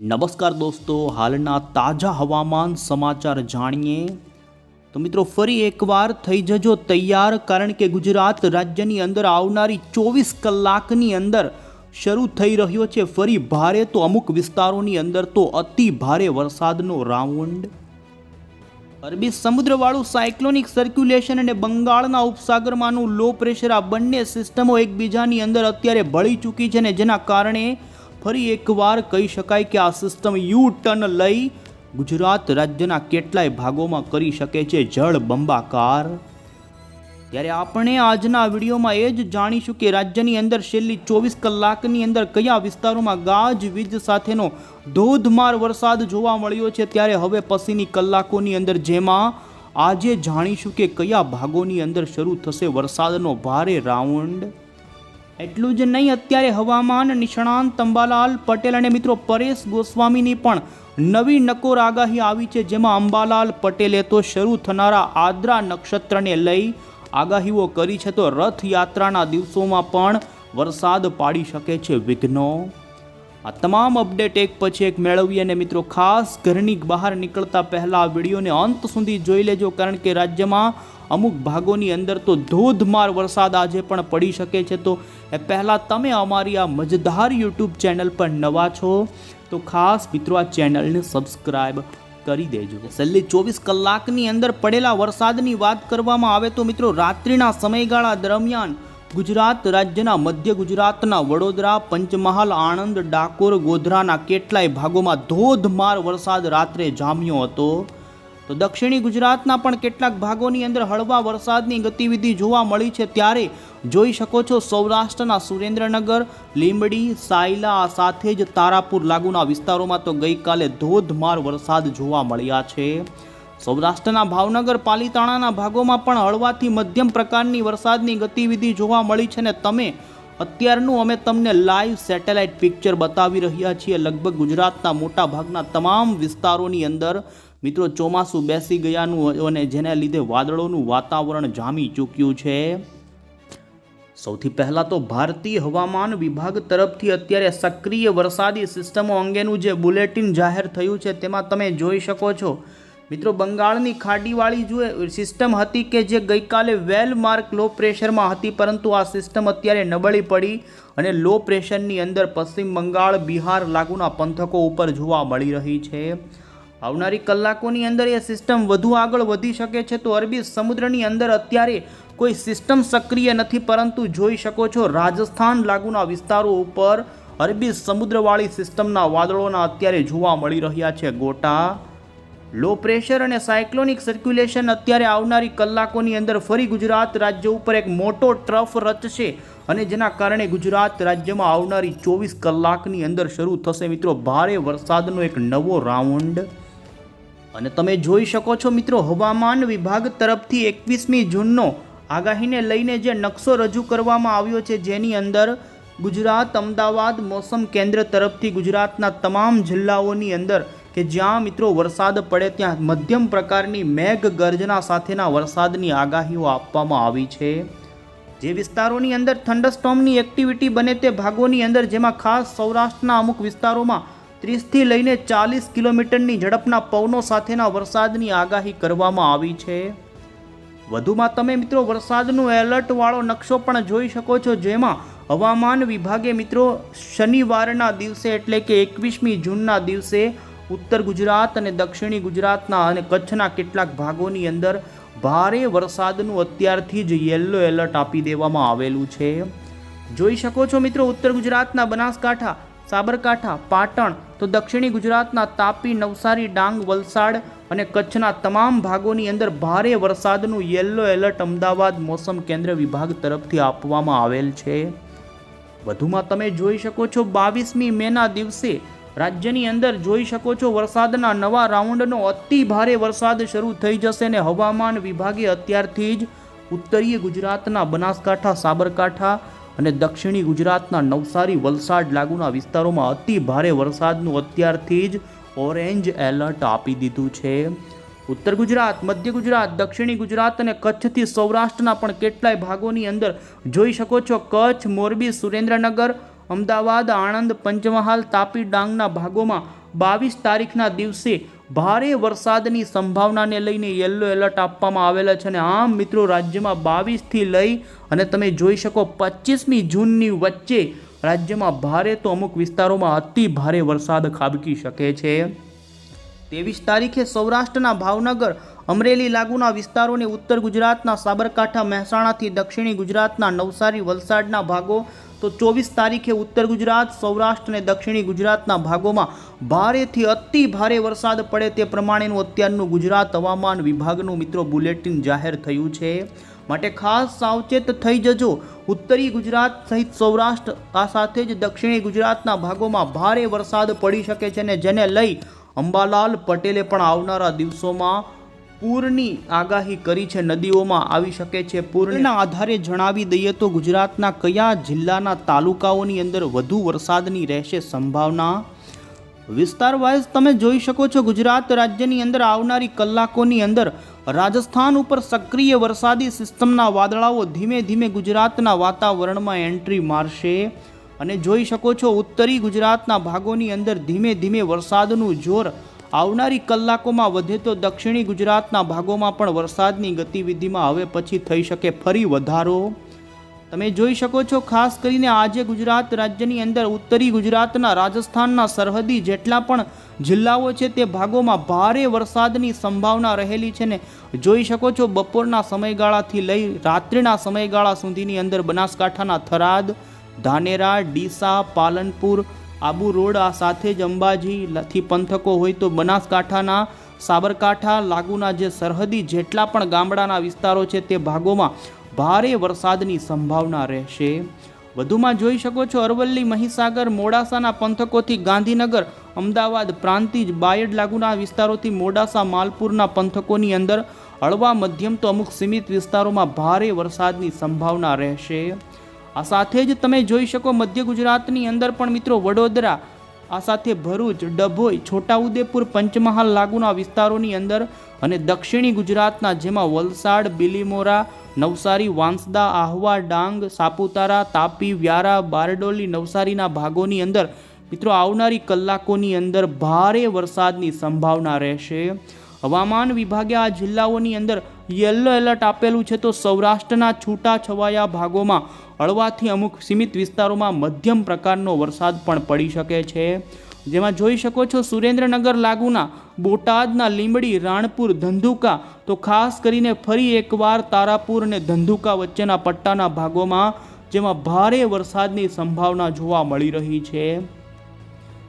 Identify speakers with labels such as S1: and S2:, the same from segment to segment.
S1: નમસ્કાર દોસ્તો, હાલના તાજા હવામાન સમાચાર જાણીએ. તો મિત્રો, ફરી એકવાર થઈ જજો તૈયાર, કારણ કે ગુજરાત રાજ્યની અંદર આવનારી ચોવીસ કલાકની અંદર શરૂ થઈ રહ્યો છે. ફરી ભારે તો અમુક વિસ્તારોની અંદર તો અતિ ભારે વરસાદનો રાઉન્ડ. અરબી સમુદ્રવાળું સાયક્લોનિક સર્ક્યુલેશન અને બંગાળના ઉપસાગરમાંનું લો પ્રેશર આ બંને સિસ્ટમો એકબીજાની અંદર અત્યારે ભળી ચૂકી છે ને જેના કારણે ફરી એકવાર કહી શકાય કે આ સિસ્ટમ યુ ટર્ન લઈ ગુજરાત રાજ્યના કેટલાય ભાગોમાં કરી શકે છે જળ બંબાકાર. ત્યારે આપણે આજના વિડીયોમાં એ જ જાણીશું કે રાજ્યની અંદર છેલ્લી ચોવીસ કલાકની અંદર કયા વિસ્તારોમાં ગાજ વીજ સાથેનો ધોધમાર વરસાદ જોવા મળ્યો છે? ત્યારે હવે પછીની કલાકોની અંદર જેમાં આજે જાણીશું કે કયા ભાગોની અંદર શરૂ થશે વરસાદનો ભારે રાઉન્ડ. એટલું જ નહીં, અત્યારે હવામાન નિષ્ણાંત અંબાલાલ પટેલ અને મિત્રો પરેશ ગોસ્વામીની પણ નવી નકોર આગાહી આવી છે, જેમાં અંબાલાલ પટેલે તો શરૂ થનારા આદ્રા નક્ષત્રને લઈ આગાહીઓ કરી છે, તો રથયાત્રાના દિવસોમાં પણ વરસાદ પાડી શકે છે વિઘ્નો. આ તમામ અપડેટ એક પછી એક મેળવીએ અને મિત્રો ખાસ ઘરની બહાર નીકળતા પહેલાં આ વિડીયોને અંત સુધી જોઈ લેજો, કારણ કે રાજ્યમાં અમુક ભાગોની અંદર તો ધોધમાર વરસાદ આજે પણ પડી શકે છે. તો એ પહેલાં તમે અમારી આ મજેદાર યુટ્યુબ ચેનલ પર નવા છો, તો ખાસ મિત્રો આ ચેનલને સબસ્ક્રાઈબ કરી દેજો. છેલ્લી ચોવીસ કલાકની અંદર પડેલા વરસાદની વાત કરવામાં આવે તો મિત્રો રાત્રિના સમયગાળા દરમિયાન ગુજરાત રાજ્યના મધ્ય ગુજરાતના વડોદરા, પંચમહાલ, આણંદ, ડાકોર, ગોધરાના કેટલાય ભાગોમાં ધોધમાર વરસાદ રાત્રે જામ્યો હતો. તો દક્ષિણી ગુજરાતના પણ કેટલાક ભાગોની અંદર હળવા વરસાદની ગતિવિધિ જોવા મળી છે ત્યારે જોઈ શકો છો સૌરાષ્ટ્રના સુરેન્દ્રનગર, લીંબડી, સાયલા સાથે જ તારાપુર લાગુના વિસ્તારોમાં તો ગઈકાલે ધોધમાર વરસાદ જોવા મળ્યા છે. સૌરાષ્ટ્રના ભાવનગર, પાલીતાણાના ભાગોમાં પણ હળવાથી મધ્યમ પ્રકારની વરસાદની ગતિવિધિ જોવા મળી છે ને તમે અત્યારનું અમે તમને લાઈવ સેટેલાઇટ પિક્ચર બતાવી રહ્યા છીએ. લગભગ ગુજરાતના મોટા ભાગના તમામ વિસ્તારોની અંદર મિત્રો, ચોમાસું બેસી ગયાનું અને જેને લીધે વાદળોનું વાતાવરણ જામી ચૂક્યું છે. સૌથી પહેલાં તો ભારતીય હવામાન વિભાગ તરફથી અત્યારે સક્રિય વરસાદી સિસ્ટમો અંગેનું જે બુલેટિન જાહેર થયું છે, તેમાં તમે જોઈ શકો છો. મિત્રો, બંગાળની ખાડીવાળી જો સિસ્ટમ હતી કે જે ગઈકાલે વેલ માર્ક લો પ્રેશરમાં હતી, પરંતુ આ સિસ્ટમ અત્યારે નબળી પડી અને લો પ્રેશરની અંદર પશ્ચિમ બંગાળ, બિહાર લાગુના પંથકો ઉપર જોવા મળી રહી છે. આવનારી કલાકોની અંદર એ સિસ્ટમ વધુ આગળ વધી શકે છે તો અરબી સમુદ્રની અંદર અત્યારે કોઈ સિસ્ટમ સક્રિય નથી, પરંતુ જોઈ શકો છો રાજસ્થાન લાગુના વિસ્તારો ઉપર અરબી સમુદ્રવાળી સિસ્ટમના વાદળોના અત્યારે જોવા મળી રહ્યા છે. ગોટા લો પ્રેશર અને સાયક્લોનિક સર્ક્યુલેશન અત્યારે આવનારી કલાકોની અંદર ફરી ગુજરાત રાજ્ય ઉપર એક મોટો ટ્રફ રચશે અને જેના કારણે ગુજરાત રાજ્યમાં આવનારી ચોવીસ કલાકની અંદર શરૂ થશે. મિત્રો, ભારે વરસાદનો એક નવો રાઉન્ડ અને તમે જોઈ શકો છો મિત્રો, હવામાન વિભાગ તરફથી એકવીસમી જૂનનો આગાહીને લઈને જે નકશો રજૂ કરવામાં આવ્યો છે, જેની અંદર ગુજરાત, અમદાવાદ, મોસમ કેન્દ્ર તરફથી ગુજરાતના તમામ જિલ્લાઓની અંદર કે જ્યાં મિત્રો વરસાદ પડે ત્યાં મધ્યમ પ્રકારની મેઘ ગર્જના સાથેના વરસાદની આગાહીઓ આપવામાં આવી છે. જે વિસ્તારોની અંદર થંડરસ્ટોમની એક્ટિવિટી બને તે ભાગોની અંદર, જેમાં ખાસ સૌરાષ્ટ્રના અમુક વિસ્તારોમાં ત્રીસથી લઈને ચાલીસ કિલોમીટરની ઝડપના પવનો સાથેના વરસાદની આગાહી કરવામાં આવી છે. વધુમાં તમે મિત્રો વરસાદનું એલર્ટવાળો નકશો પણ જોઈ શકો છો, જેમાં હવામાન વિભાગે મિત્રો શનિવારના દિવસે એટલે કે એકવીસમી જૂનના દિવસે ઉત્તર ગુજરાત અને દક્ષિણી ગુજરાતના અને કચ્છના કેટલાક ભાગોની અંદર ભારે વરસાદનું અત્યારથી જ યલો એલર્ટ આપી દેવામાં આવેલું છે. જોઈ શકો છો મિત્રો ઉત્તર ગુજરાતના બનાસકાંઠા સાબરકાંઠા, પાટણ તો દક્ષિણી ગુજરાતના તાપી, નવસારી, ડાંગ, વલસાડ અને કચ્છના તમામ ભાગોની અંદર ભારે વરસાદનું યલો એલર્ટ અમદાવાદ મોસમ કેન્દ્ર વિભાગ તરફથી આપવામાં આવેલ છે. વધુમાં તમે જોઈ શકો છો બાવીસમી મેના દિવસે રાજ્યની અંદર જોઈ શકો છો વરસાદના નવા રાઉન્ડનો અતિ ભારે વરસાદ શરૂ થઈ જશે ને હવામાન વિભાગે અત્યારથી જ ઉત્તરીય ગુજરાતના બનાસકાંઠા, સાબરકાંઠા અને દક્ષિણી ગુજરાતના નવસારી, વલસાડ લાગુના વિસ્તારોમાં અતિ ભારે વરસાદનું અત્યારથી જ ઓરેન્જ એલર્ટ આપી દીધું છે. ઉત્તર ગુજરાત, મધ્ય ગુજરાત, દક્ષિણી ગુજરાત અને કચ્છથી સૌરાષ્ટ્રના પણ કેટલાય ભાગોની અંદર જોઈ શકો છો કચ્છ, મોરબી, સુરેન્દ્રનગર, અમદાવાદ, આણંદ, પંચમહાલ, તાપી, ડાંગના ભાગોમાં બાવીસ તારીખના દિવસે ભારે વરસાદની સંભાવનાને લઈને યલો એલર્ટ આપવામાં આવેલા છે અને આમ મિત્રો રાજ્યમાં બાવીસથી લઈ અને તમે જોઈ શકો પચીસમી જૂનની વચ્ચે રાજ્યમાં ભારે તો અમુક વિસ્તારોમાં અતિ ભારે વરસાદ ખાબકી શકે છે. ત્રેવીસ તારીખે સૌરાષ્ટ્રના ભાવનગર, અમરેલી લાગુના વિસ્તારોને ઉત્તર ગુજરાતના સાબરકાંઠા, મહેસાણાથી દક્ષિણી ગુજરાતના નવસારી, વલસાડના ભાગો તો ચોવીસ તારીખે ઉત્તર ગુજરાત, સૌરાષ્ટ્ર અને દક્ષિણી ગુજરાતના ભાગોમાં ભારેથી અતિ ભારે વરસાદ પડે તે પ્રમાણેનું અત્યારનું ગુજરાત હવામાન વિભાગનું મિત્રો બુલેટિન જાહેર થયું છે. માટે ખાસ સાવચેત થઈ જજો, ઉત્તરી ગુજરાત સહિત સૌરાષ્ટ્ર, આ સાથે જ દક્ષિણી ગુજરાતના ભાગોમાં ભારે વરસાદ પડી શકે છે અને જેને લઈ અંબાલાલ પટેલે પણ આવનારા દિવસોમાં પૂરની આગાહી કરી છે, નદીઓમાં આવી શકે છે. પૂરના આધારે જણાવી દઈએ તો ગુજરાતના કયા જિલ્લાના તાલુકાઓની અંદર વધુ વરસાદની રહેશે સંભાવના? વિસ્તાર વાઇઝ તમે જોઈ શકો છો, ગુજરાત રાજ્યની અંદર આવનારી કલાકોની અંદર રાજસ્થાન ઉપર સક્રિય વરસાદી સિસ્ટમના વાદળાઓ ધીમે ધીમે ગુજરાતના વાતાવરણમાં એન્ટ્રી મારશે. અને જોઈ શકો છો, ઉત્તરી ગુજરાતના ભાગોની અંદર ધીમે ધીમે વરસાદનું જોર આવનારી કલાકોમાં વધે તો દક્ષિણી ગુજરાતના ભાગોમાં પણ વરસાદની ગતિવિધિમાં હવે પછી થઈ શકે ફરી વધારો. તમે જોઈ શકો છો, ખાસ કરીને આજે ગુજરાત રાજ્યની અંદર ઉત્તરી ગુજરાતના રાજસ્થાનના સરહદી જેટલા પણ જિલ્લાઓ છે તે ભાગોમાં ભારે વરસાદની સંભાવના રહેલી છે ને જોઈ શકો છો, બપોરના સમયગાળાથી લઈ રાત્રિના સમયગાળા સુધીની અંદર બનાસકાંઠાના થરાદ, ધાનેરા, ડીસા, પાલનપુર આબુ રોડ, આ સાથે જ અંબાજીથી પંથકો હોય તો બનાસકાંઠાના સાબરકાંઠા લાગુના જે સરહદી જેટલા પણ ગામડાના વિસ્તારો છે તે ભાગોમાં ભારે વરસાદની સંભાવના રહેશે. વધુમાં જોઈ શકો છો અરવલ્લી, મહીસાગર, મોડાસાના પંથકોથી ગાંધીનગર, અમદાવાદ પ્રાંતિજ, બાયડ લાગુના વિસ્તારોથી મોડાસા, માલપુરના પંથકોની અંદર હળવા મધ્યમ તો અમુક સીમિત વિસ્તારોમાં ભારે વરસાદની સંભાવના રહેશે. આ સાથે જ તમે જોઈ શકો મધ્ય ગુજરાતની અંદર પણ મિત્રો વડોદરા, આ સાથે ભરૂચ, ડભોઈ, છોટાઉદેપુર, પંચમહાલ લાગુના વિસ્તારોની અંદર અને દક્ષિણી ગુજરાતના જેમાં વલસાડ, બિલીમોરા, નવસારી, વાંસદા, આહવા, ડાંગ, સાપુતારા, તાપી, વ્યારા, બારડોલી નવસારીના ભાગોની અંદર મિત્રો આવનારી કલાકોની અંદર ભારે વરસાદની સંભાવના રહેશે. હવામાન વિભાગે આ જિલ્લાઓની અંદર યલો એલર્ટ આપેલું છે તો સૌરાષ્ટ્રના છૂટા છવાયા ભાગોમાં હળવાથી અમુક સીમિત વિસ્તારોમાં મધ્યમ પ્રકારનો વરસાદ પણ પડી શકે છે. જેમાં જોઈ શકો છો સુરેન્દ્રનગર લાગુના, બોટાદના લીંબડી, રાણપુર, ધંધુકા, તો ખાસ કરીને ફરી એકવાર તારાપુર અને ધંધુકા વચ્ચેના પટ્ટાના ભાગોમાં, જેમાં ભારે વરસાદની સંભાવના જોવા મળી રહી છે.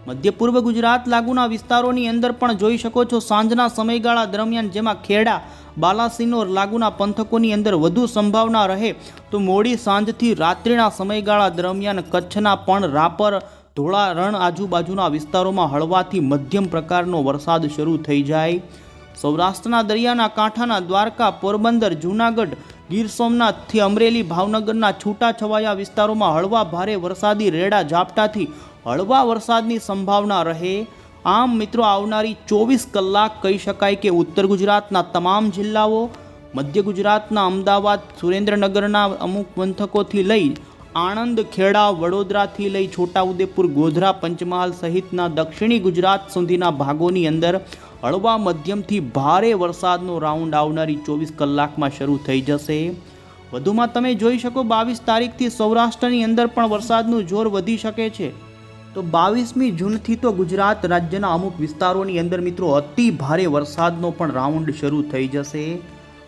S1: મધ્ય પૂર્વ ગુજરાત લાગુના વિસ્તારોની અંદર પણ જોઈ શકો છો, સાંજના સમયગાળા દરમિયાન જેમાં ખેડા, બાલાસિનોર લાગુના પંથકોની અંદર વધુ સંભાવના રહે તો મોડી સાંજથી રાત્રિના સમયગાળા દરમિયાન કચ્છના પણ રાપર, ધોળા રણ આજુબાજુના વિસ્તારોમાં હળવાથી મધ્યમ પ્રકારનો વરસાદ શરૂ થઈ જાય. સૌરાષ્ટ્રના દરિયાના કાંઠાના દ્વારકા, પોરબંદર, જૂનાગઢ, ગીર સોમનાથથી અમરેલી, ભાવનગરના છૂટાછવાયા વિસ્તારોમાં હળવા ભારે વરસાદી રેડા ઝાપટાથી હળવા વરસાદની સંભાવના રહે, આમ મિત્રો આવનારી ચોવીસ કલાક કહી શકાય કે ઉત્તર ગુજરાતના તમામ જિલ્લાઓ, મધ્ય ગુજરાતના અમદાવાદ, સુરેન્દ્રનગરના અમુક પંથકોથી લઈ આણંદ, ખેડા, વડોદરાથી લઈ છોટાઉદેપુર, ગોધરા, પંચમહાલ સહિતના દક્ષિણી ગુજરાત સુધીના ભાગોની અંદર હળવા મધ્યમથી ભારે વરસાદનો રાઉન્ડ આવનારી ચોવીસ કલાકમાં શરૂ થઈ જશે. વધુમાં તમે જોઈ શકો બાવીસ તારીખથી સૌરાષ્ટ્રની અંદર પણ વરસાદનું જોર વધી શકે છે. તો બાવીસમી જૂનથી તો ગુજરાત રાજ્યના અમુક વિસ્તારોની અંદર મિત્રો અતિ ભારે વરસાદનો પણ રાઉન્ડ શરૂ થઈ જશે.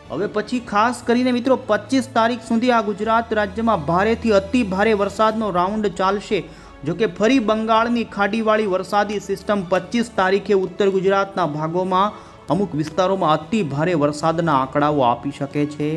S1: હવે પછી ખાસ કરીને મિત્રો પચીસ તારીખ સુધી આ ગુજરાત રાજ્યમાં ભારેથી અતિ ભારે વરસાદનો રાઉન્ડ ચાલશે. જોકે ફરી બંગાળની ખાડીવાળી વરસાદી સિસ્ટમ પચીસ તારીખે ઉત્તર ગુજરાતના ભાગોમાં અમુક વિસ્તારોમાં અતિ ભારે વરસાદના આંકડાઓ આપી શકે છે.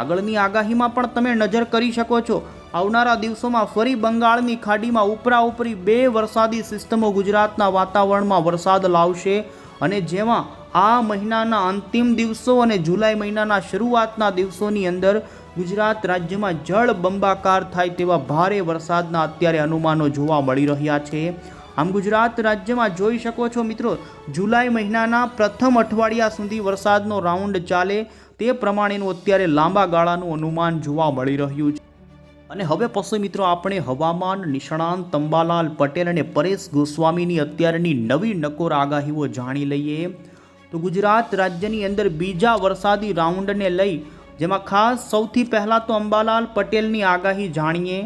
S1: આગળની આગાહીમાં પણ તમે નજર કરી શકો છો. આવનારા દિવસોમાં ફરી બંગાળની ખાડીમાં ઉપરા ઉપરી બે વરસાદી સિસ્ટમો ગુજરાતના વાતાવરણમાં વરસાદ લાવશે અને જેમાં આ મહિનાના અંતિમ દિવસો અને જુલાઈ મહિનાના શરૂઆતના દિવસોની અંદર ગુજરાત રાજ્યમાં જળ બંબાકાર થાય તેવા ભારે વરસાદના અત્યારે અનુમાનો જોવા મળી રહ્યા છે. આમ ગુજરાત રાજ્યમાં જોઈ શકો છો મિત્રો, જુલાઈ મહિનાના પ્રથમ અઠવાડિયા સુધી વરસાદનો રાઉન્ડ ચાલે તે પ્રમાણેનું અત્યારે લાંબા ગાળાનું અનુમાન જોવા મળી રહ્યું છે. અને હવે પછી મિત્રો, આપણે હવામાન નિષ્ણાંત તંબાલાલ પટેલ અને પરેશ ગોસ્વામીની અત્યારની નવી નકોર આગાહીઓ જાણી લઈએ. તો ગુજરાત રાજ્યની અંદર બીજા વરસાદી રાઉન્ડને લઈ, જેમાં ખાસ સૌથી પહેલાં તો અંબાલાલ પટેલની આગાહી જાણીએ.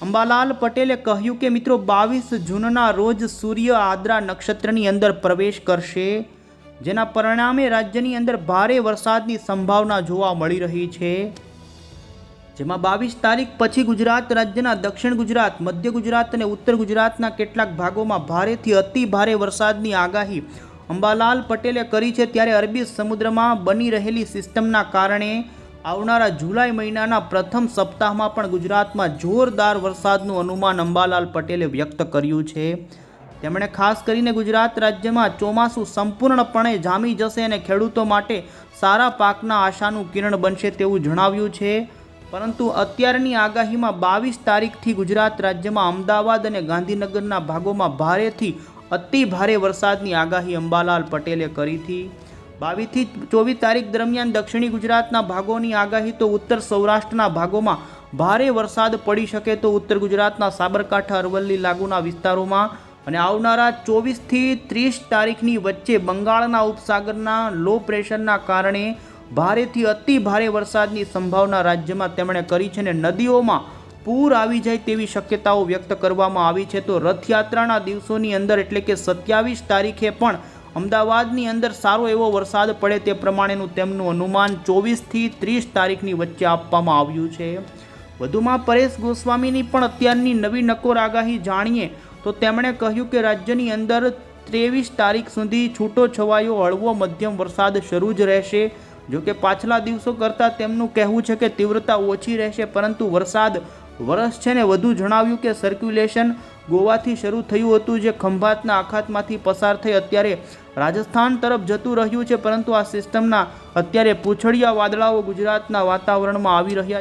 S1: અંબાલાલ પટેલે કહ્યું કે, મિત્રો, બાવીસ જૂનના રોજ સૂર્ય આદ્રા નક્ષત્રની અંદર પ્રવેશ કરશે, જેના પરિણામે રાજ્યની અંદર ભારે વરસાદની સંભાવના જોવા મળી રહી છે. જેમાં બાવીસ તારીખ પછી ગુજરાત રાજ્યના દક્ષિણ ગુજરાત, મધ્ય ગુજરાત અને ઉત્તર ગુજરાતના કેટલાક ભાગોમાં ભારેથી અતિ ભારે વરસાદની આગાહી અંબાલાલ પટેલે કરી છે ત્યારે અરબી સમુદ્રમાં બની રહેલી સિસ્ટમના કારણે આવનારા જુલાઈ મહિનાના પ્રથમ સપ્તાહમાં પણ ગુજરાતમાં જોરદાર વરસાદનું અનુમાન અંબાલાલ પટેલે વ્યક્ત કર્યું છે. તેમણે ખાસ કરીને ગુજરાત રાજ્યમાં ચોમાસું સંપૂર્ણપણે જામી જશે અને ખેડૂતો માટે સારા પાકના આશાનું કિરણ બનશે તેવું જણાવ્યું છે. પરંતુ અત્યારની આગાહીમાં બાવીસ તારીખથી ગુજરાત રાજ્યમાં અમદાવાદ અને ગાંધીનગરના ભાગોમાં ભારેથી અતિ ભારે વરસાદની આગાહી અંબાલાલ પટેલે કરી હતી. બાવીસથી ચોવીસ તારીખ દરમિયાન દક્ષિણી ગુજરાતના ભાગોની આગાહી તો ઉત્તર સૌરાષ્ટ્રના ભાગોમાં ભારે વરસાદ પડી શકે તો ઉત્તર ગુજરાતના સાબરકાંઠા, અરવલ્લી લાગુના વિસ્તારોમાં અને આવનારા ચોવીસથી ત્રીસ તારીખની વચ્ચે બંગાળના ઉપસાગરના લો પ્રેશરના કારણે ભારેથી અતિ ભારે વરસાદની સંભાવના રાજ્યમાં તેમણે કરી છે અને નદીઓમાં પૂર આવી જાય તેવી શક્યતાઓ વ્યક્ત કરવામાં આવી છે. તો રથયાત્રાના દિવસોની અંદર એટલે કે સત્યાવીસ તારીખે પણ અમદાવાદની અંદર સારો એવો વરસાદ પડે તે પ્રમાણેનું તેમનું અનુમાન ચોવીસથી ત્રીસ તારીખની વચ્ચે આપવામાં આવ્યું છે. વધુમાં પરેશ ગોસ્વામીની પણ અત્યારની નવી નકોર આગાહી જાણીએ તો તેમણે કહ્યું કે રાજ્યની અંદર ત્રેવીસ તારીખ સુધી છૂટો છવાયો હળવો મધ્યમ વરસાદ શરૂ જ રહેશે. જો કે પાછલા દિવસો કરતાં તેમનું કહેવું છે કે તીવ્રતા ઓછી રહેશે, પરંતુ વરસાદ વરસ છે ને વધુ જણાવ્યું કે સર્ક્યુલેશન ગોવાથી શરૂ થયું હતું જે ખંભાતના આખાતમાંથી પસાર થઈ અત્યારે રાજસ્થાન તરફ જતું રહ્યું છે, પરંતુ આ સિસ્ટમના અત્યારે પૂંછડિયા વાદળાઓ ગુજરાતના વાતાવરણમાં આવી રહ્યા